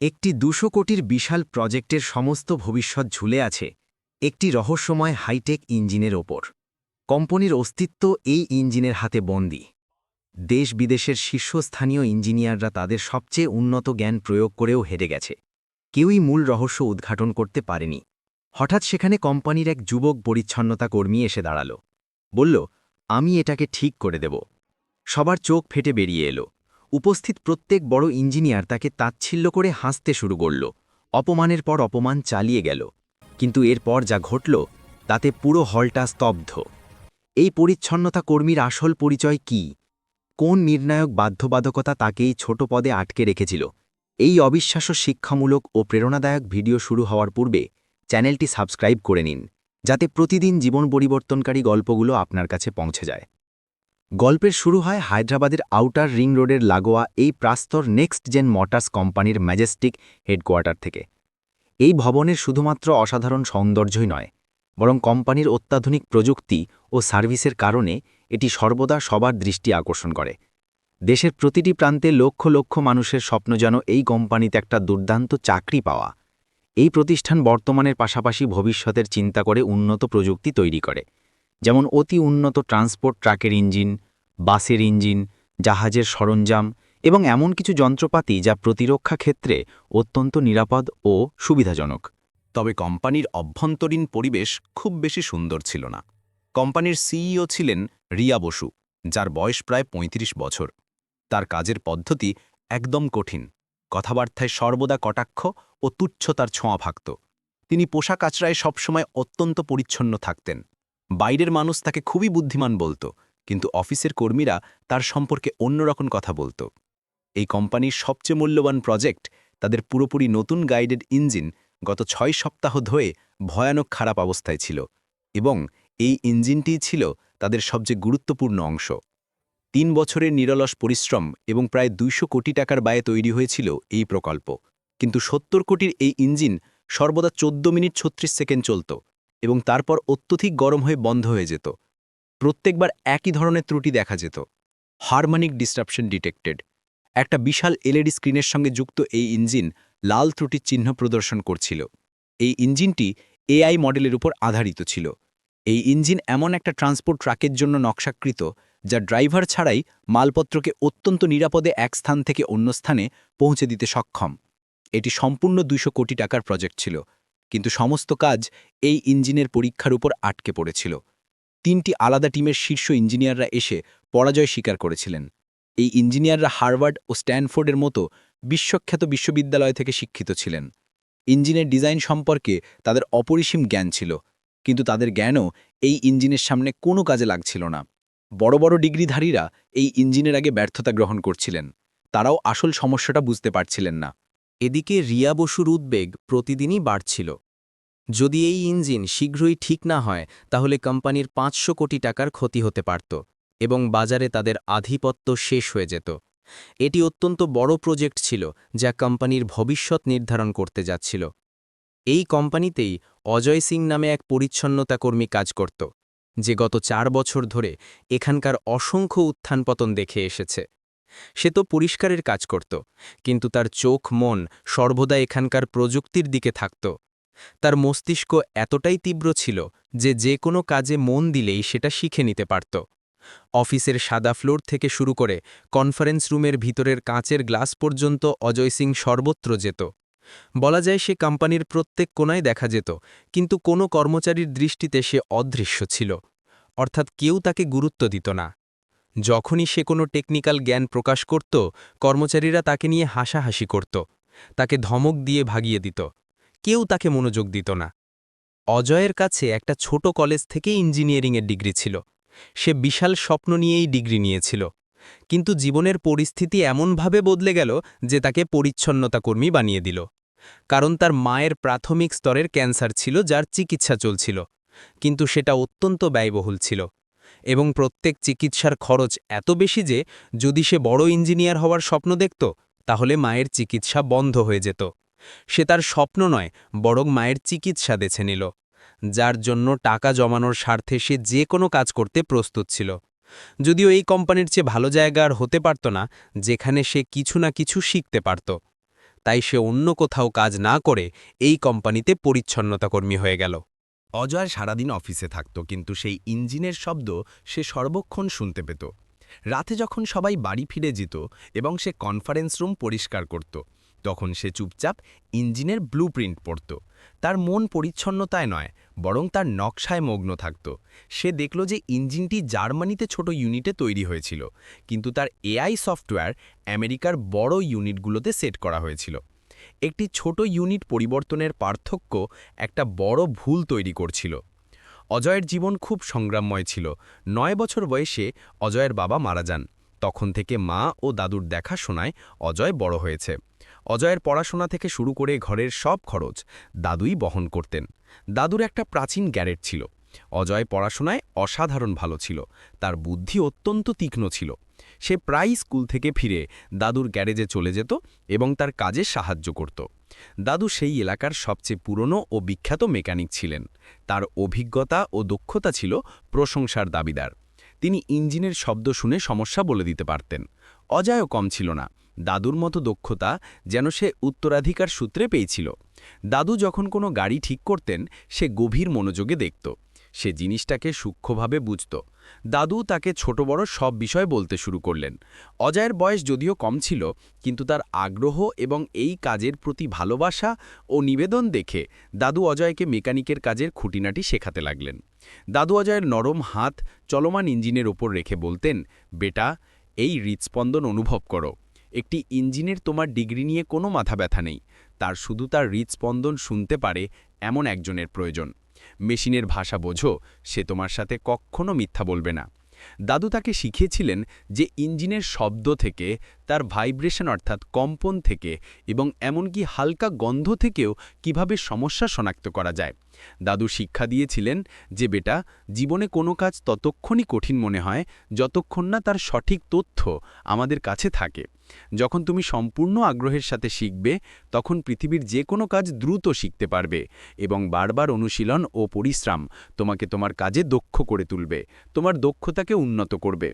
একটি দুশো কোটির বিশাল প্রজেক্টের সমস্ত ভবিষ্যৎ ঝুলে আছে, একটি রহস্যময় হাইটেক ইঞ্জিনের ওপর। কোম্পানির অস্তিত্ব এই ইঞ্জিনের হাতে বন্দী। দেশ বিদেশের শীর্ষস্থানীয় ইঞ্জিনিয়াররা তাদের সবচেয়ে উন্নত জ্ঞান প্রয়োগ করেও হেরে গেছে। কেউই মূল রহস্য উদ্ঘাটন করতে পারেনি। হঠাৎ সেখানে কোম্পানির এক যুবক পরিচ্ছন্নতা কর্মী এসে দাঁড়াল। বলল, আমি এটাকে ঠিক করে দেব। সবার চোখ ফেটে বেরিয়ে এলো। উপস্থিত প্রত্যেক বড় ইঞ্জিনিয়ার তাকে তাচ্ছিল্য করে হাসতে শুরু করল। অপমানের পর অপমান চালিয়ে গেল। কিন্তু এরপর যা ঘটল, তাতে পুরো হলটা স্তব্ধ। এই পরিচ্ছন্নতা কর্মীর আসল পরিচয় কি? কোন নির্ণায়ক বাধ্যবাধকতা তাকেই ছোট পদে আটকে রেখেছিল? এই অবিশ্বাস্য শিক্ষামূলক ও প্রেরণাদায়ক ভিডিও শুরু হওয়ার পূর্বে চ্যানেলটি সাবস্ক্রাইব করে নিন, যাতে প্রতিদিন জীবন পরিবর্তনকারী গল্পগুলো আপনার কাছে পৌঁছে যায়। গল্পের শুরু হয় হায়দ্রাবাদের আউটার রিং রোডের লাগোয়া এই প্রাস্তর নেক্সট জেন মোটরস কোম্পানির ম্যাজেস্টিক হেডকোয়ার্টার থেকে। এই ভবনের শুধুমাত্র অসাধারণ সৌন্দর্যই নয়, বরং কোম্পানির অত্যাধুনিক প্রযুক্তি ও সার্ভিসের কারণে এটি সর্বদা সবার দৃষ্টি আকর্ষণ করে। দেশের প্রতিটি প্রান্তে লক্ষ লক্ষ মানুষের স্বপ্ন যেন এই কোম্পানিতে একটা দুর্দান্ত চাকরি পাওয়া। এই প্রতিষ্ঠান বর্তমানের পাশাপাশি ভবিষ্যতের চিন্তা করে উন্নত প্রযুক্তি তৈরি করে। যেমন অতি উন্নত ট্রান্সপোর্ট ট্রাকের ইঞ্জিন, বাসের ইঞ্জিন, জাহাজের সরঞ্জাম এবং এমন কিছু যন্ত্রপাতি যা প্রতিরক্ষা ক্ষেত্রে অত্যন্ত নিরাপদ ও সুবিধাজনক। তবে কোম্পানির অভ্যন্তরীণ পরিবেশ খুব বেশি সুন্দর ছিল না। কোম্পানির সিইও ছিলেন রিয়া বসু, যার বয়স প্রায় ৩৫ বছর। তার কাজের পদ্ধতি একদম কঠিন। কথাবার্তায় সর্বদা কটাক্ষ ও তুচ্ছতার ছোঁয়া ভাগত। তিনি পোশাক আচরায় সবসময় অত্যন্ত পরিচ্ছন্ন থাকতেন। বাইরের মানুষ তাকে খুবই বুদ্ধিমান বলতো, কিন্তু অফিসের কর্মীরা তার সম্পর্কে অন্যরকম কথা বলতো। এই কোম্পানির সবচেয়ে মূল্যবান প্রজেক্ট তাদের পুরোপুরি নতুন গাইডেড ইঞ্জিন গত ছয় সপ্তাহ ধরে ভয়ানক খারাপ অবস্থায় ছিল এবং এই ইঞ্জিনটিই ছিল তাদের সবচেয়ে গুরুত্বপূর্ণ অংশ। তিন বছরের নিরলস পরিশ্রম এবং প্রায় দুইশো কোটি টাকার ব্যয়ে তৈরি হয়েছিল এই প্রকল্প, কিন্তু সত্তর কোটির এই ইঞ্জিন সর্বদা চোদ্দ মিনিট ছত্রিশ সেকেন্ড চলত। এবং তারপর অত্যধিক গরম হয়ে বন্ধ হয়ে যেত। প্রত্যেকবার একই ধরনের ত্রুটি দেখা যেত। Harmonic disruption detected. একটা বিশাল এলইডি স্ক্রিনের সঙ্গে যুক্ত এই ইঞ্জিন লাল ত্রুটির চিহ্ন প্রদর্শন করছিল। এই ইঞ্জিনটি এআই মডেলের উপর আধারিত ছিল। এই ইঞ্জিন এমন একটা ট্রান্সপোর্ট ট্রাকের জন্য নকশাকৃত, যা ড্রাইভার ছাড়াই মালপত্রকে অত্যন্ত নিরাপদে এক স্থান থেকে অন্য স্থানে পৌঁছে দিতে সক্ষম। এটি সম্পূর্ণ দুইশো কোটি টাকার প্রজেক্ট ছিল। কিন্তু সমস্ত কাজ এই ইঞ্জিনের পরীক্ষার উপর আটকে পড়েছিল। তিনটি আলাদা টিমের শীর্ষ ইঞ্জিনিয়াররা এসে পরাজয় স্বীকার করেছিলেন। এই ইঞ্জিনিয়াররা হার্ভার্ড ও স্ট্যানফোর্ডের মতো বিশ্বখ্যাত বিশ্ববিদ্যালয় থেকে শিক্ষিত ছিলেন। ইঞ্জিনের ডিজাইন সম্পর্কে তাদের অপরিসীম জ্ঞান ছিল, কিন্তু তাদের জ্ঞানও এই ইঞ্জিনের সামনে কোনো কাজে লাগছিল না। বড় বড় ডিগ্রিধারীরা এই ইঞ্জিনের আগে ব্যর্থতা গ্রহণ করছিলেন। তারাও আসল সমস্যাটা বুঝতে পারছিলেন না। এদিকে রিয়া বসুর উদ্বেগ প্রতিদিনই বাড়ছিল। যদি এই ইঞ্জিন শীঘ্রই ঠিক না হয়, তাহলে কোম্পানির পাঁচশো কোটি টাকার ক্ষতি হতে পারত এবং বাজারে তাদের আধিপত্য শেষ হয়ে যেত। এটি অত্যন্ত বড় প্রজেক্ট ছিল যা কোম্পানির ভবিষ্যৎ নির্ধারণ করতে যাচ্ছিল। এই কোম্পানিতেই অজয় সিং নামে এক পরিচ্ছন্নতা কর্মী কাজ করত, যে গত চার বছর ধরে এখানকার অসংখ্য উত্থানপতন দেখে এসেছে। সে তো পরিষ্কারের কাজ করত, কিন্তু তার চোখ মন সর্বদা এখানকার প্রযুক্তির দিকে থাকত। তার মস্তিষ্ক এতটাই তীব্র ছিল যে যে কোনো কাজে মন দিলেই সেটা শিখে নিতে পারত। অফিসের সাদা ফ্লোর থেকে শুরু করে কনফারেন্স রুমের ভিতরের কাঁচের গ্লাস পর্যন্ত অজয় সিং সর্বত্র যেত। বলা যায় সে কোম্পানির প্রত্যেক কোনায় দেখা যেত, কিন্তু কোনো কর্মচারীর দৃষ্টিতে সে অদৃশ্য ছিল। অর্থাৎ কেউ তাকে গুরুত্ব দিত না। যখনই সে কোনো টেকনিক্যাল জ্ঞান প্রকাশ করত, কর্মচারীরা তাকে নিয়ে হাসাহাসি করত, তাকে ধমক দিয়ে ভাগিয়ে দিত, কেউ তাকে মনোযোগ দিত না। অজয়ের কাছে একটা ছোট কলেজ থেকে ইঞ্জিনিয়ারিংয়ের ডিগ্রি ছিল। সে বিশাল স্বপ্ন নিয়েই ডিগ্রি নিয়েছিল। কিন্তু জীবনের পরিস্থিতি এমনভাবে বদলে গেল যে তাকে পরিচ্ছন্নতা কর্মী বানিয়ে দিল। কারণ তার মায়ের প্রাথমিক স্তরের ক্যান্সার ছিল যার চিকিৎসা চলছিল। কিন্তু সেটা অত্যন্ত ব্যয়বহুল ছিল। এবং প্রত্যেক চিকিৎসার খরচ এত বেশি যে যদি সে বড় ইঞ্জিনিয়ার হওয়ার স্বপ্ন দেখত, তাহলে মায়ের চিকিৎসা বন্ধ হয়ে যেত। সে তার স্বপ্ন নয়, বরং মায়ের চিকিৎসা বেছে নিল, যার জন্য টাকা জমানোর স্বার্থে সে যে কোনো কাজ করতে প্রস্তুত ছিল। যদিও এই কোম্পানির চেয়ে ভালো জায়গা আর হতে পারত না, যেখানে সে কিছু না কিছু শিখতে পারত। তাই সে অন্য কোথাও কাজ না করে এই কোম্পানিতে পরিচ্ছন্নতা কর্মী হয়ে গেল। অজয় সারাদিন অফিসে থাকত, কিন্তু সেই ইঞ্জিনের শব্দ সে সর্বক্ষণ শুনতে পেত। রাতে যখন সবাই বাড়ি ফিরে যেত এবং সে কনফারেন্স রুম পরিষ্কার করত, তখন সে চুপচাপ ইঞ্জিনের ব্লু প্রিন্ট পড়ত। তার মন পরিচ্ছন্নতায় নয়, বরং তার নকশায় মগ্ন থাকত। সে দেখল যে ইঞ্জিনটি জার্মানিতে ছোট ইউনিটে তৈরি হয়েছিল, কিন্তু তার এআই সফটওয়্যার আমেরিকার বড় ইউনিটগুলোতে সেট করা হয়েছিল। একটি ছোট ইউনিট পরিবর্তনের পার্থক্য একটা বড় ভুল তৈরি করছিল। অজয়ের জীবন খুব সংগ্রামময় ছিল। নয় বছর বয়সে অজয়ের বাবা মারা যান। তখন থেকে মা ও দাদুর দেখাশোনায় অজয় বড় হয়েছে। অজয়ের পড়াশোনা থেকে শুরু করে ঘরের সব খরচ দাদুই বহন করতেন। দাদুর একটা প্রাচীন গ্যারেট ছিল। অজয় পড়াশোনায় অসাধারণ ভালো ছিল, তার বুদ্ধি অত্যন্ত তীক্ষ্ণ ছিল। সে প্রায় স্কুল থেকে ফিরে দাদুর গ্যারেজে চলে যেত এবং তার কাজে সাহায্য করত। দাদু সেই এলাকার সবচেয়ে পুরনো ও বিখ্যাত মেকানিক ছিলেন। তার অভিজ্ঞতা ও দক্ষতা ছিল প্রশংসার দাবিদার। তিনি ইঞ্জিনের শব্দ শুনে সমস্যা বলে দিতে পারতেন। অজয়ও কম ছিল না। দাদুর মতো দক্ষতা যেন সে উত্তরাধিকার সূত্রে পেয়েছিল। দাদু যখন কোনো গাড়ি ঠিক করতেন, সে গভীর মনোযোগে দেখত। সে জিনিসটাকে সূক্ষ্মভাবে বুঝত। দাদু তাকে ছোট বড় সব বিষয় বলতে শুরু করলেন। অজয়ের বয়স যদিও কম ছিল, কিন্তু তার আগ্রহ এবং এই কাজের প্রতি ভালোবাসা ও নিবেদন দেখে দাদু অজয়কে মেকানিকের কাজের খুঁটিনাটি শেখাতে লাগলেন। দাদু অজয়ের নরম হাত চলমান ইঞ্জিনের ওপর রেখে বলতেন, বেটা, এই হৃৎস্পন্দন অনুভব করো। একটি ইঞ্জিনের তোমার ডিগ্রি নিয়ে কোনো মাথা ব্যথা নেই। তার শুধু তার হৃৎস্পন্দন শুনতে পারে এমন একজনের প্রয়োজন। মেশিনের ভাষা বোঝো, সে তোমার সাথে কখনো মিথ্যা বলবে না। দাদু তাকে শিখিয়েছিলেন যে ইঞ্জিনের শব্দ থেকে, তার ভাইব্রেশন অর্থাৎ কম্পন থেকে এবং এমনকি হালকা গন্ধ থেকেও কীভাবে সমস্যা শনাক্ত করা যায়। দাদু শিক্ষা দিয়েছিলেন যে বেটা, জীবনে কোনো কাজ ততক্ষণই কঠিন মনে হয় যতক্ষণ না তার সঠিক তথ্য আমাদের কাছে থাকে। যখন তুমি সম্পূর্ণ আগ্রহের সাথে শিখবে, তখন পৃথিবীর যে কোনো কাজ দ্রুত শিখতে পারবে এবং বারবার অনুশীলন ও পরিশ্রম তোমাকে তোমার কাজে দক্ষ করে তুলবে, তোমার দক্ষতাকে উন্নত করবে।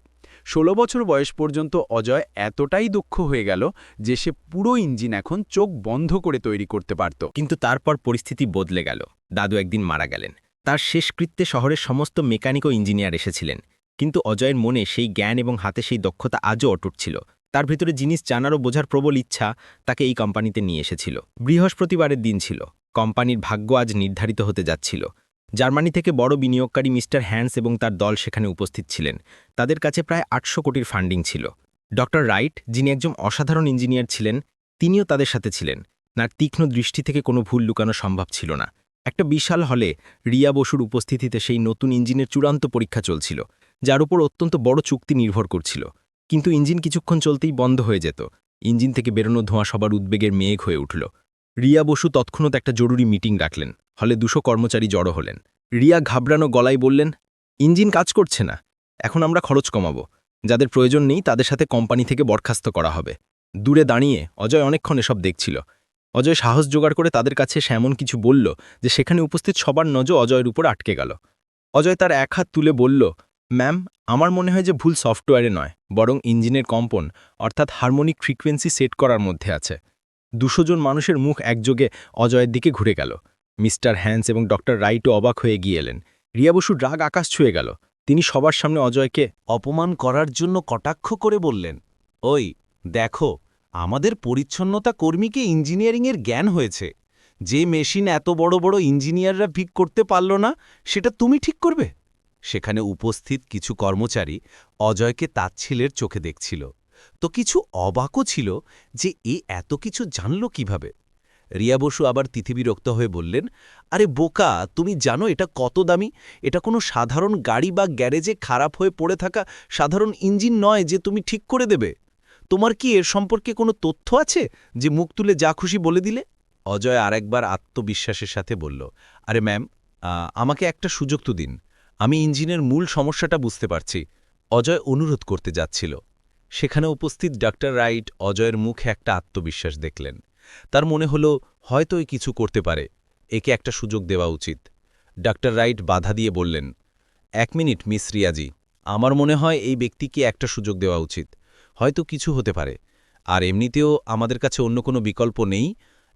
ষোলো বছর বয়স পর্যন্ত অজয় এতটাই দক্ষ হয়ে গেল যে সে পুরো ইঞ্জিন এখন চোখ বন্ধ করে তৈরি করতে পারত। কিন্তু তারপর পরিস্থিতি বদলে গেল। দাদু একদিন মারা গেলেন। তার শেষকৃত্যে শহরের সমস্ত মেকানিক ও ইঞ্জিনিয়ার এসেছিলেন। কিন্তু অজয়ের মনে সেই জ্ঞান এবং হাতে সেই দক্ষতা আজও অটুট ছিল। তার ভিতরে জিনিস জানার ও বোঝার প্রবল ইচ্ছা তাকে এই কোম্পানিতে নিয়ে এসেছিল। বৃহস্পতিবারের দিন ছিল। কোম্পানির ভাগ্য আজ নির্ধারিত হতে যাচ্ছিল। জার্মানি থেকে বড় বিনিয়োগকারী মিস্টার হ্যান্স এবং তার দল সেখানে উপস্থিত ছিলেন। তাদের কাছে প্রায় আটশো কোটির ফান্ডিং ছিল। ডক্টর রাইট, যিনি একজন অসাধারণ ইঞ্জিনিয়ার ছিলেন, তিনিও তাদের সাথে ছিলেন। তার তীক্ষ্ণ দৃষ্টি থেকে কোনো ভুল লুকানো সম্ভব ছিল না। একটা বিশাল হলে রিয়া বসুর উপস্থিতিতে সেই নতুন ইঞ্জিনের চূড়ান্ত পরীক্ষা চলছিল, যার উপর অত্যন্ত বড় চুক্তি নির্ভর করছিল। কিন্তু ইঞ্জিন কিছুক্ষণ চলতেই বন্ধ হয়ে যেত। ইঞ্জিন থেকে বেরোনো ধোঁয়া সবার উদ্বেগের মেঘ হয়ে উঠল। রিয়া বসু তৎক্ষণাৎ একটা জরুরি মিটিং রাখলেন হলে দুশো কর্মচারী জড়ো হলেন। রিয়া ঘাবড়ানো গলায় বললেন, ইঞ্জিন কাজ করছে না। এখন আমরা খরচ কমাবো। যাদের প্রয়োজন নেই তাদের সাথে কোম্পানি থেকে বরখাস্ত করা হবে। দূরে দাঁড়িয়ে অজয় অনেকক্ষণ এসব দেখছিল। অজয় সাহস জোগাড় করে তাদের কাছে সেমন কিছু বলল যে সেখানে উপস্থিত সবার নজর অজয়ের উপর আটকে গেল। অজয় তার এক হাত তুলে বলল, ম্যাম, আমার মনে হয় যে ভুল সফটওয়্যারে নয়, বরং ইঞ্জিনের কম্পন, অর্থাৎ হারমোনিক ফ্রিকোয়েন্সি সেট করার মধ্যে আছে। দুশো জন মানুষের মুখ একযোগে অজয়ের দিকে ঘুরে গেল। মিস্টার হ্যান্স এবং ডক্টর রাইটও অবাক হয়ে গিয়ে এলেন। রিয়া বসুর রাগ আকাশ ছুঁয়ে গেল। তিনি সবার সামনে অজয়কে, অপমান করার জন্য কটাক্ষ করে বললেন, ওই, দেখো আমাদের পরিচ্ছন্নতা কর্মীকে ইঞ্জিনিয়ারিংয়ের জ্ঞান হয়েছে। যে মেশিন এত বড় বড় ইঞ্জিনিয়াররা ঠিক করতে পারল না, সেটা তুমি ঠিক করবে? সেখানে উপস্থিত কিছু কর্মচারী অজয়কে তাচ্ছিলের চোখে দেখছিল। তো কিছু অবাকও ছিল যে এ এত কিছু জানল কীভাবে? রিয়া বসু আবার তিথিবিরক্ত হয়ে বললেন, আরে বোকা, তুমি জানো এটা কত দামি? এটা কোনো সাধারণ গাড়ি বা গ্যারেজে খারাপ হয়ে পড়ে থাকা সাধারণ ইঞ্জিন নয় যে তুমি ঠিক করে দেবে। তোমার কি এর সম্পর্কে কোনো তথ্য আছে যে মুখ তুলে যা খুশি বলে দিলে? অজয় আরেকবার আত্মবিশ্বাসের সাথে বলল, আরে ম্যাম আমাকে একটা সুযোগ তো দিন। আমি ইঞ্জিনের মূল সমস্যাটা বুঝতে পারছি। অজয় অনুরোধ করতে যাচ্ছিল। সেখানে উপস্থিত ডাক্তার রাইট অজয়ের মুখে একটা আত্মবিশ্বাস দেখলেন। তার মনে হলো, হয়তো এ কিছু করতে পারে। একে একটা সুযোগ দেওয়া উচিত। ডাক্তার রাইট বাধা দিয়ে বললেন, এক মিনিট, মিস রিয়াজি। আমার মনে হয় এই ব্যক্তিকে একটা সুযোগ দেওয়া উচিত। হয়তো কিছু হতে পারে। আর এমনিতেও আমাদের কাছে অন্য কোনো বিকল্প নেই।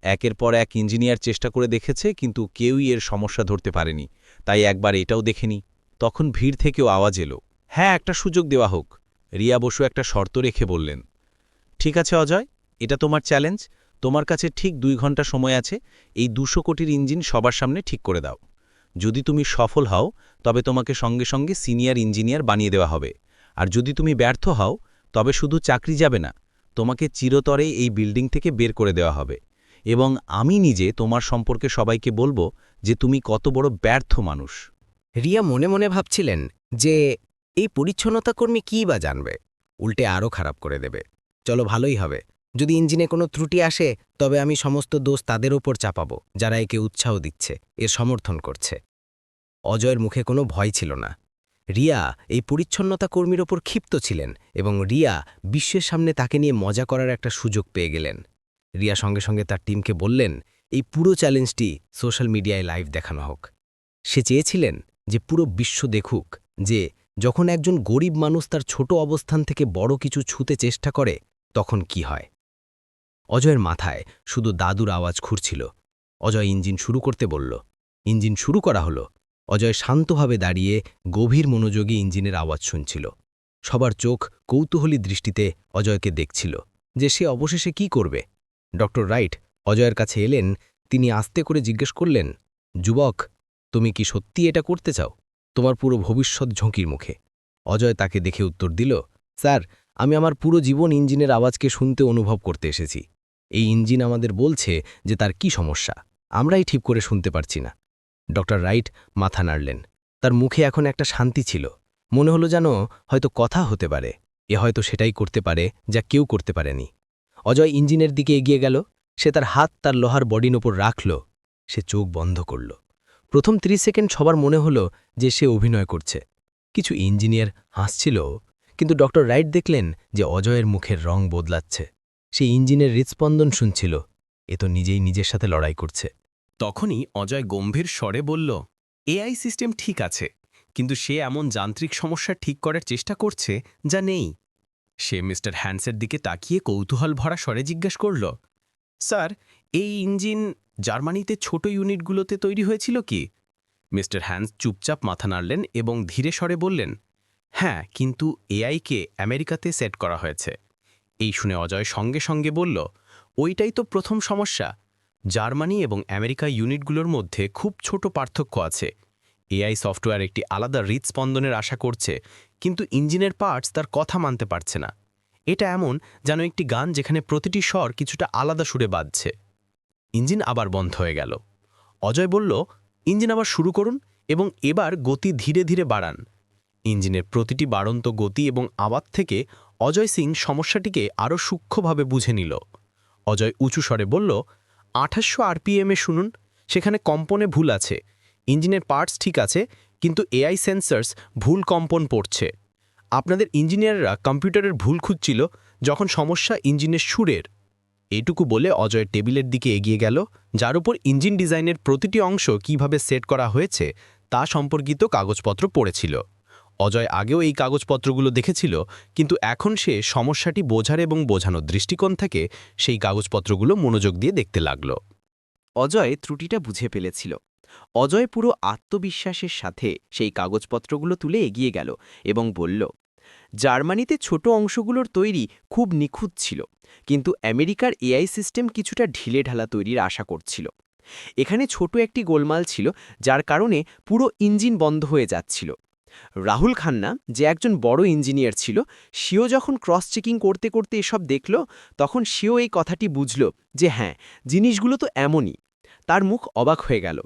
একের পর এক ইঞ্জিনিয়ার চেষ্টা করে দেখেছে, কিন্তু কেউই এর সমস্যা ধরতে পারেনি। তাই একবার এটাও দেখেনি। তখন ভিড় থেকেও আওয়াজ এলো। হ্যাঁ একটা সুযোগ দেওয়া হোক। রিয়া বসু একটা শর্ত রেখে বললেন, ঠিক আছে, অজয়, এটা তোমার চ্যালেঞ্জ। তোমার কাছে ঠিক দুই ঘণ্টা সময় আছে। এই দুশো কোটির ইঞ্জিন সবার সামনে ঠিক করে দাও। যদি তুমি সফল হও, তবে তোমাকে সঙ্গে সঙ্গে সিনিয়র ইঞ্জিনিয়ার বানিয়ে দেওয়া হবে। আর যদি তুমি ব্যর্থ হও তবে শুধু চাকরি যাবে না, তোমাকে চিরতরে এই বিল্ডিং থেকে বের করে দেওয়া হবে। এবং আমি নিজে তোমার সম্পর্কে সবাইকে বলব যে তুমি কত বড় ব্যর্থ মানুষ। রিয়া মনে মনে ভাবছিলেন যে এই পরিচ্ছন্নতা কর্মী কী বা জানবে? উল্টে আরও খারাপ করে দেবে। চলো ভালোই হবে। যদি ইঞ্জিনে কোনো ত্রুটি আসে, তবে আমি সমস্ত দোষ তাদের ওপর চাপাবো, যারা একে উৎসাহ দিচ্ছে, এর সমর্থন করছে। অজয়ের মুখে কোনো ভয় ছিল না। রিয়া এই পরিচ্ছন্নতা কর্মীর ওপর ক্ষিপ্ত ছিলেন এবং রিয়া বিশ্বের সামনে তাকে নিয়ে মজা করার একটা সুযোগ পেয়ে গেলেন। রিয়া সঙ্গে সঙ্গে তার টিমকে বললেন, এই পুরো চ্যালেঞ্জটি সোশ্যাল মিডিয়ায় লাইভ দেখানো হোক। সে চেয়েছিলেন যে পুরো বিশ্ব দেখুক, যে যখন একজন গরিব মানুষ তার ছোট অবস্থান থেকে বড় কিছু ছুতে চেষ্টা করে, তখন কি হয়? অজয়ের মাথায় শুধু দাদুর আওয়াজ খুঁড়ছিল। অজয় ইঞ্জিন শুরু করতে বলল, ইঞ্জিন শুরু করা হলো। অজয় শান্তভাবে দাঁড়িয়ে গভীর মনোযোগী ইঞ্জিনের আওয়াজ শুনছিল। সবার চোখ কৌতূহলী দৃষ্টিতে অজয়কে দেখছিল যে সে অবশেষে কি করবে। ডক্টর রাইট অজয়ের কাছে এলেন, তিনি আস্তে করে জিজ্ঞেস করলেন, যুবক, তুমি কি সত্যি এটা করতে চাও? তোমার পুরো ভবিষ্যৎ ঝুঁকির মুখে। অজয় তাকে দেখে উত্তর দিল, স্যার, আমি আমার পুরো জীবন ইঞ্জিনের আওয়াজকে শুনতে অনুভব করতে এসেছি। এই ইঞ্জিন আমাদের বলছে যে তার কি সমস্যা। আমরাই ঠিক করে শুনতে পারছি না। ড রাইট মাথা নাড়লেন। তার মুখে এখন একটা শান্তি ছিল। মনে হলো যেন হয়তো কথা হতে পারে। এ হয়তো সেটাই করতে পারে যা কেউ করতে পারেনি। অজয় ইঞ্জিনের দিকে এগিয়ে গেল। সে তার হাত তার লোহার বডির ওপর রাখল। সে চোখ বন্ধ করল। প্রথম ৩০ সেকেন্ড সবার মনে হলো যে সে অভিনয় করছে। কিছু ইঞ্জিনিয়ার হাসছিল, কিন্তু ডক্টর রাইট দেখলেন যে অজয়ের মুখের রং বদলাচ্ছে। সে ইঞ্জিনের হৃৎস্পন্দন শুনছিল। এ তো নিজেই নিজের সাথে লড়াই করছে। তখনই অজয় গম্ভীর স্বরে বলল, এআই সিস্টেম ঠিক আছে, কিন্তু সে এমন যান্ত্রিক সমস্যা ঠিক করার চেষ্টা করছে যা নেই। সে মিস্টার হ্যান্সের দিকে তাকিয়ে কৌতূহল ভরা স্বরে জিজ্ঞেস করল, স্যার, এই ইঞ্জিন জার্মানিতে ছোট ইউনিটগুলোতে তৈরি হয়েছিল কি? মিস্টার হ্যান্স চুপচাপ মাথা নাড়লেন এবং ধীরে স্বরে বললেন হ্যাঁ কিন্তু এআইকে আমেরিকাতে সেট করা হয়েছে। এই শুনে অজয় সঙ্গে সঙ্গে বলল, ওইটাই তো প্রথম সমস্যা জার্মানি এবং আমেরিকা ইউনিটগুলোর মধ্যে খুব ছোট পার্থক্য আছে। এআই সফটওয়্যার একটি আলাদা হৃৎস্পন্দনের আশা করছে, কিন্তু ইঞ্জিনের পার্টস তার কথা মানতে পারছে না। এটা এমন যেন একটি গান যেখানে প্রতিটি স্বর কিছুটা আলাদা সুরে বাজছে। ইঞ্জিন আবার বন্ধ হয়ে গেল। অজয় বলল, ইঞ্জিন আবার শুরু করুন এবং এবার গতি ধীরে ধীরে বাড়ান। ইঞ্জিনের প্রতিটি বাড়ন্ত গতি এবং আওয়াজ থেকে অজয় সিং সমস্যাটিকে আরও সূক্ষ্মভাবে বুঝে নিল। অজয় উঁচু স্বরে বলল আঠাশশো আরপিএমে শুনুন, সেখানে কম্পনে ভুল আছে। ইঞ্জিনের পার্টস ঠিক আছে, কিন্তু এআই সেন্সার্স ভুল কম্পন পড়ছে। আপনাদের ইঞ্জিনিয়াররা কম্পিউটারের ভুল খুঁজছিল যখন সমস্যা ইঞ্জিনের সুরের। এটুকু বলে অজয় টেবিলের দিকে এগিয়ে গেল, যার উপর ইঞ্জিন ডিজাইনের প্রতিটি অংশ কীভাবে সেট করা হয়েছে তা সম্পর্কিত কাগজপত্র পড়েছিল। অজয় আগেও এই কাগজপত্রগুলো দেখেছিল, কিন্তু এখন সে সমস্যাটি বোঝার এবং বোঝানোর দৃষ্টিকোণ থেকে সেই কাগজপত্রগুলো মনোযোগ দিয়ে দেখতে লাগল। অজয় ত্রুটিটা বুঝে ফেলেছিল। অজয় পুরো আত্মবিশ্বাসের সাথে সেই কাগজপত্রগুলো তুলে এগিয়ে গেল এবং বলল, জার্মানিতে ছোট অংশগুলোর তৈরি খুব নিখুঁত ছিল, কিন্তু আমেরিকার এআই সিস্টেম কিছুটা ঢিলে ঢালা তৈরির আশা করছিল। এখানে ছোট একটি গোলমাল ছিল, যার কারণে পুরো ইঞ্জিন বন্ধ হয়ে যাচ্ছিল। রাহুল খান্না যে একজন বড় ইঞ্জিনিয়ার ছিল, সেও যখন ক্রস চেকিং করতে করতে এসব দেখল, তখন সেও এই কথাটি বুঝল যে হ্যাঁ জিনিসগুলো তো এমনই। তার মুখ অবাক হয়ে গেল।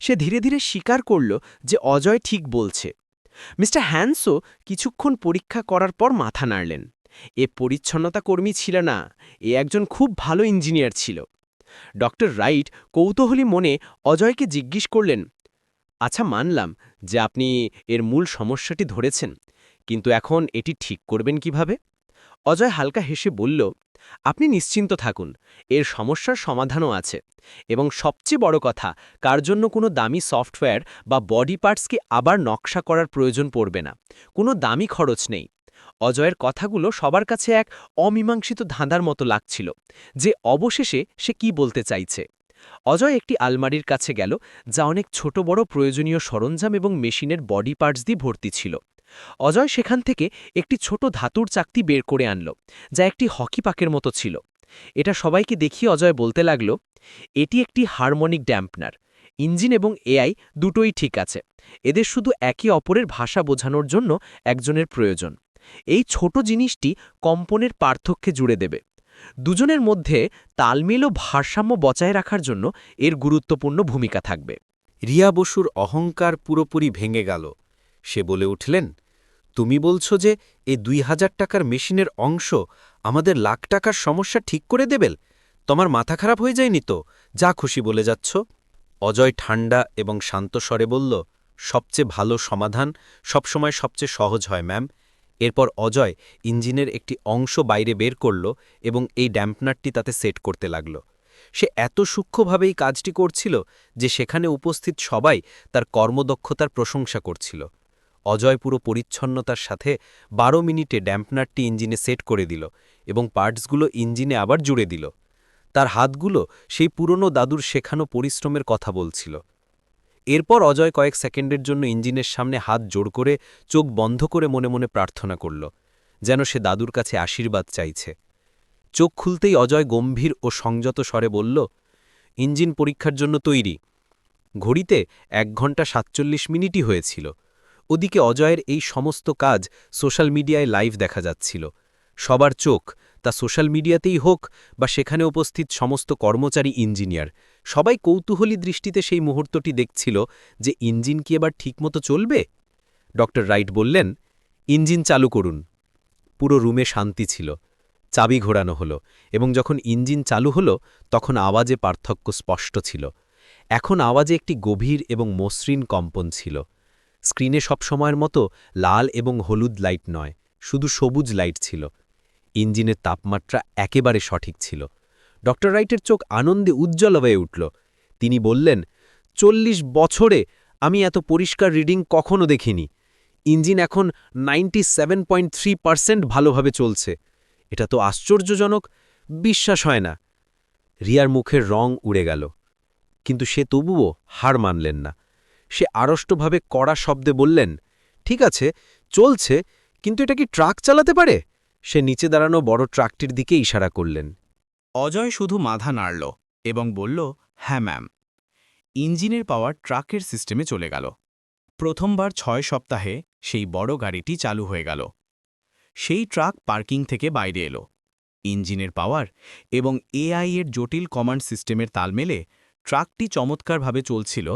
সে ধীরে ধীরে স্বীকার করল যে অজয় ঠিক বলছে। মিস্টার হ্যান্সও কিছুক্ষণ পরীক্ষা করার পর মাথা নাড়লেন। এ পরিচ্ছন্নতা কর্মী ছিল না, এ একজন খুব ভালো ইঞ্জিনিয়ার ছিল। ডক্টর রাইট কৌতূহলী মনে অজয়কে জিজ্ঞেস করলেন আচ্ছা মানলাম যে আপনি এর মূল সমস্যাটি ধরেছেন, কিন্তু এখন এটি ঠিক করবেন কীভাবে? অজয় হালকা হেসে বলল, আপনি নিশ্চিন্ত থাকুন, এর সমস্যার সমাধানও আছে। এবং সবচেয়ে বড় কথা, কার জন্য কোনো দামি সফটওয়্যার বা বডি পার্টসকে আবার নকশা করার প্রয়োজন পড়বে না? কোনো দামি খরচ নেই। অজয়ের কথাগুলো সবার কাছে এক অমীমাংসিত ধাঁধার মতো লাগছিল, যে অবশেষে সে কি বলতে চাইছে। অজয় একটি আলমারির কাছে গেল, যা অনেক ছোট বড় প্রয়োজনীয় সরঞ্জাম এবং মেশিনের বডি পার্টস দিয়ে ভর্তি ছিল। অজয় সেখান থেকে একটি ছোট ধাতুর চাকতি বের করে আনল, যা একটি হকি পাকের মতো ছিল। এটা সবাইকে দেখিয়ে অজয় বলতে লাগল, এটি একটি হারমোনিক ড্যাম্পনার, ইঞ্জিন এবং এআই দুটোই ঠিক আছে, এদের শুধু একে অপরের ভাষা বোঝানোর জন্য একজনের প্রয়োজন। এই ছোট জিনিসটি কম্পনের পার্থক্যে জুড়ে দেবে। দুজনের মধ্যে তালমিল ও ভারসাম্য বজায় রাখার জন্য এর গুরুত্বপূর্ণ ভূমিকা থাকবে। রিয়া বসুর অহংকার পুরোপুরি ভেঙে গেল। সে বলে উঠলেন, তুমি বলছো যে এ দুই হাজার টাকার মেশিনের অংশ আমাদের লাখ টাকার সমস্যা ঠিক করে দেবেল? তোমার মাথা খারাপ হয়ে যায়নি তো? যা খুশি বলে যাচ্ছ? অজয় ঠান্ডা এবং শান্ত স্বরে বলল, সবচেয়ে ভালো সমাধান সবসময় সবচেয়ে সহজ হয়, ম্যাম। এরপর অজয় ইঞ্জিনের একটি অংশ বাইরে বের করল এবং এই ড্যাম্পনারটি তাতে সেট করতে লাগল। সে এত সূক্ষ্মভাবে এই কাজটি করছিল যে সেখানে উপস্থিত সবাই তার কর্মদক্ষতার প্রশংসা করছিল। অজয় পুরো পরিচ্ছন্নতার সাথে বারো মিনিটে ড্যাম্পনারটি ইঞ্জিনে সেট করে দিল এবং পার্টসগুলো ইঞ্জিনে আবার জুড়ে দিল। তার হাতগুলো সেই পুরনো দাদুর শেখানো পরিশ্রমের কথা বলছিল। এরপর অজয় কয়েক সেকেন্ডের জন্য ইঞ্জিনের সামনে হাত জোড় করে চোখ বন্ধ করে মনে মনে প্রার্থনা করল, যেন সে দাদুর কাছে আশীর্বাদ চাইছে। চোখ খুলতেই অজয় গম্ভীর ও সংযত স্বরে বলল, ইঞ্জিন পরীক্ষার জন্য তৈরি। ঘড়িতে এক ঘণ্টা সাতচল্লিশ মিনিটই হয়েছিল। ওদিকে অজয়ের এই সমস্ত কাজ সোশ্যাল মিডিয়ায় লাইভ দেখা যাচ্ছিল। সবার চোখ তা সোশ্যাল মিডিয়াতেই হোক বা সেখানে উপস্থিত সমস্ত কর্মচারী ইঞ্জিনিয়ার। সবাই কৌতূহলী দৃষ্টিতে সেই মুহূর্তটি দেখছিল যে ইঞ্জিন কি এবার ঠিকমতো চলবে? ড রাইট বললেন, ইঞ্জিন চালু করুন। পুরো রুমে শান্তি ছিল, চাবি ঘোরানো হলো এবং যখন ইঞ্জিন চালু হলো তখন আওয়াজে পার্থক্য স্পষ্ট ছিল। এখন আওয়াজে একটি গভীর এবং মসৃণ কম্পন ছিল। স্ক্রিনে সব সময়ের মতো লাল এবং হলুদ লাইট নয়, শুধু সবুজ লাইট ছিল। ইঞ্জিনের তাপমাত্রা একেবারে সঠিক ছিল। ডক্টর রাইটের চোখ আনন্দে উজ্জ্বল হয়ে উঠল। তিনি বললেন, চল্লিশ বছরে আমি এত পরিষ্কার রিডিং কখনো দেখিনি। ইঞ্জিন এখন ninety seven point three percent ভালোভাবে চলছে। এটা তো আশ্চর্যজনক, বিশ্বাস হয় না। রিয়ার মুখের রং উড়ে গেল। কিন্তু সে তবুও হার মানলেন না। সে আড়ষ্টভাবে কড়া শব্দে বললেন, ঠিক আছে, চলছে, কিন্তু এটা কি ট্রাক চালাতে পারে? সে নিচে দাঁড়ানো বড় ট্রাকটির দিকে ইশারা করলেন। অজয় শুধু মাথা নাড়ল এবং বলল হ্যাঁ ম্যাম। ইঞ্জিনের পাওয়ার ট্রাকের সিস্টেমে চলে গেল। প্রথমবার ছয় সপ্তাহে সেই বড় গাড়িটি চালু হয়ে গেল। সেই ট্রাক পার্কিং থেকে বাইরে এলো। ইঞ্জিনের পাওয়ার এবং এআই এর জটিল কমান্ড সিস্টেমের তালমেলে ট্রাকটি চমৎকারভাবে চলছিল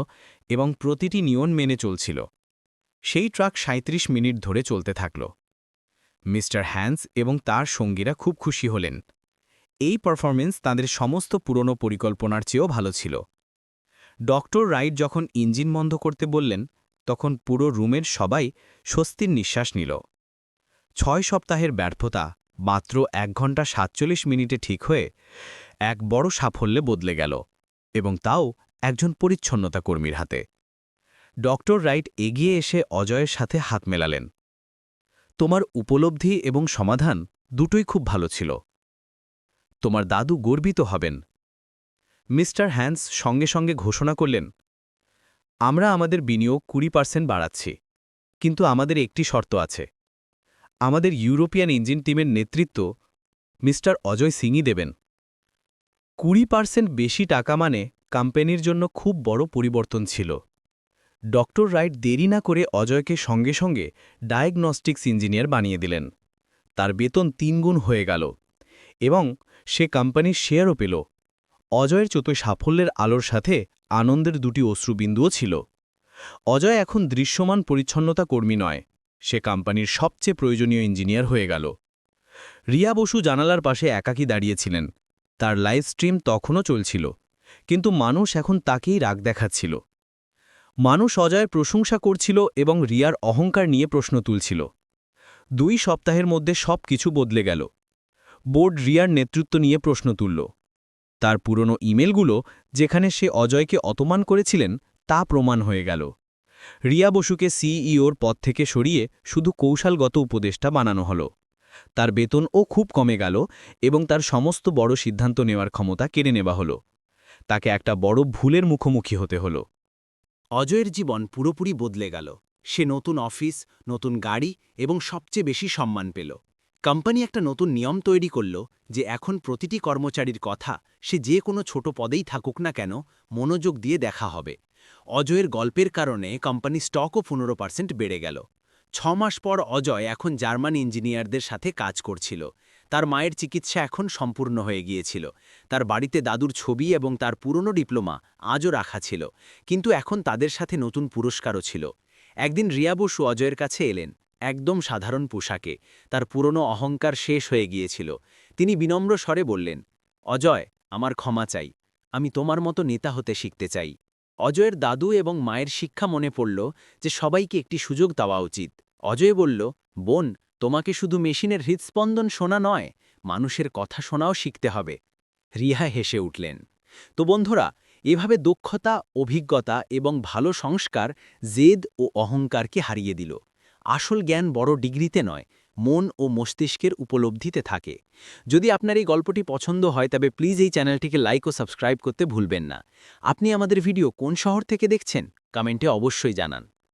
এবং প্রতিটি নিয়ন মেনে চলছিল। সেই ট্রাক ৩৭ মিনিট ধরে চলতে থাকল। মিস্টার হ্যান্স এবং তার সঙ্গীরা খুব খুশি হলেন। এই পারফরমেন্স তাদের সমস্ত পুরনো পরিকল্পনার চেয়েও ভালো ছিল। ডক্টর রাইট যখন ইঞ্জিন বন্ধ করতে বললেন, তখন পুরো রুমের সবাই স্বস্তির নিঃশ্বাস নিল। ছয় সপ্তাহের ব্যর্থতা, মাত্র এক ঘণ্টা সাতচল্লিশ মিনিটে ঠিক হয়ে এক বড় সাফল্যে বদলে গেল এবং তাও একজন পরিচ্ছন্নতা কর্মীর হাতে। ডক্টর রাইট এগিয়ে এসে অজয়ের সাথে হাত মেলালেন। তোমার উপলব্ধি এবং সমাধান দুটোই খুব ভালো ছিল। তোমার দাদু গর্বিত হবেন। মিস্টার হ্যান্স সঙ্গে সঙ্গে ঘোষণা করলেন, আমরা আমাদের বিনিয়োগ কুড়ি পার্সেন্ট বাড়াচ্ছি, কিন্তু আমাদের একটি শর্ত আছে। আমাদের ইউরোপিয়ান ইঞ্জিন টিমের নেতৃত্ব মিস্টার অজয় সিংই দেবেন। কুড়ি পার্সেন্ট বেশি টাকা মানে কোম্পানির জন্য খুব বড় পরিবর্তন ছিল। ডক্টর রাইট দেরি না করে অজয়কে সঙ্গে সঙ্গে ডায়াগনস্টিক্স ইঞ্জিনিয়ার বানিয়ে দিলেন। তার বেতন তিনগুণ হয়ে গেল এবং সে কোম্পানির শেয়ারও পেল। অজয়ের চতুই সাফল্যের আলোর সাথে আনন্দের দুটি অশ্রুবিন্দুও ছিল। অজয় এখন দৃশ্যমান পরিচ্ছন্নতা কর্মী নয়, সে কোম্পানির সবচেয়ে প্রয়োজনীয় ইঞ্জিনিয়ার হয়ে গেল। রিয়া বসু জানালার পাশে একাকী দাঁড়িয়েছিলেন। তার লাইভ স্ট্রিম তখনও চলছিল, কিন্তু মানুষ এখন তাকেই রাগ দেখাচ্ছিল। মানুষ অজয়ের প্রশংসা করছিল এবং রিয়ার অহংকার নিয়ে প্রশ্ন তুলছিল। দুই সপ্তাহের মধ্যে সব কিছু বদলে গেল। বোর্ড রিয়ার নেতৃত্ব নিয়ে প্রশ্ন তুলল। তার পুরনো ইমেলগুলো, যেখানে সে অজয়কে অতমান করেছিলেন, তা প্রমাণ হয়ে গেল। রিয়া বসুকে সিইওর পদ থেকে সরিয়ে শুধু কৌশলগত উপদেষ্টা বানানো হলো। তার বেতনও খুব কমে গেল এবং তার সমস্ত বড় সিদ্ধান্ত নেওয়ার ক্ষমতা কেড়ে নেওয়া হলো। তাকে একটা বড় ভুলের মুখোমুখি হতে হলো। অজয়ের জীবন পুরোপুরি বদলে গেল। সে নতুন অফিস, নতুন গাড়ি এবং সবচেয়ে বেশি সম্মান পেল। কোম্পানি একটা নতুন নিয়ম তৈরি করল যে এখন প্রতিটি কর্মচারীর কথা সে যে কোনো ছোট পদেই থাকুক না কেন মনোযোগ দিয়ে দেখা হবে। অজয়ের গল্পের কারণে কোম্পানি স্টকও পনেরো পার্সেন্ট বেড়ে গেল। ছ মাস পর অজয় এখন জার্মান ইঞ্জিনিয়ারদের সাথে কাজ করছিল। তার মায়ের চিকিৎসা এখন সম্পূর্ণ হয়ে গিয়েছিল। তার বাড়িতে দাদুর ছবি এবং তার পুরনো ডিপ্লোমা আজও রাখা ছিল, কিন্তু এখন তাদের সাথে নতুন পুরস্কারও ছিল। একদিন রিয়া বসু অজয়ের কাছে এলেন, একদম সাধারণ পোশাকে। তার পুরনো অহংকার শেষ হয়ে গিয়েছিল। তিনি বিনম্র স্বরে বললেন, অজয়, আমার ক্ষমা চাই। আমি তোমার মতো নেতা হতে শিখতে চাই। অজয়ের দাদু এবং মায়ের শিক্ষা মনে পড়ল যে সবাইকে একটি সুযোগ দেওয়া উচিত। অজয় বলল, বোন তোমাকে শুধু মেশিনের হৃদস্পন্দন শোনা নয়, মানুষের কথা শোনাও শিখতে হবে। রিহা হেসে উঠলেন, তো বন্ধুরা, এভাবে দক্ষতা, অভিজ্ঞতা এবং ভালো সংস্কার জেদ ও অহংকারকে হারিয়ে দিল। আসল জ্ঞান বড় ডিগ্রিতে নয়, মন ও মস্তিষ্কের উপলব্ধিতে থাকে। যদি আপনার এই গল্পটি পছন্দ হয়, তবে প্লিজ এই চ্যানেলটিকে লাইক ও সাবস্ক্রাইব করতে ভুলবেন না। আপনি আমাদের ভিডিও কোন শহর থেকে দেখছেন, কমেন্টে অবশ্যই জানান।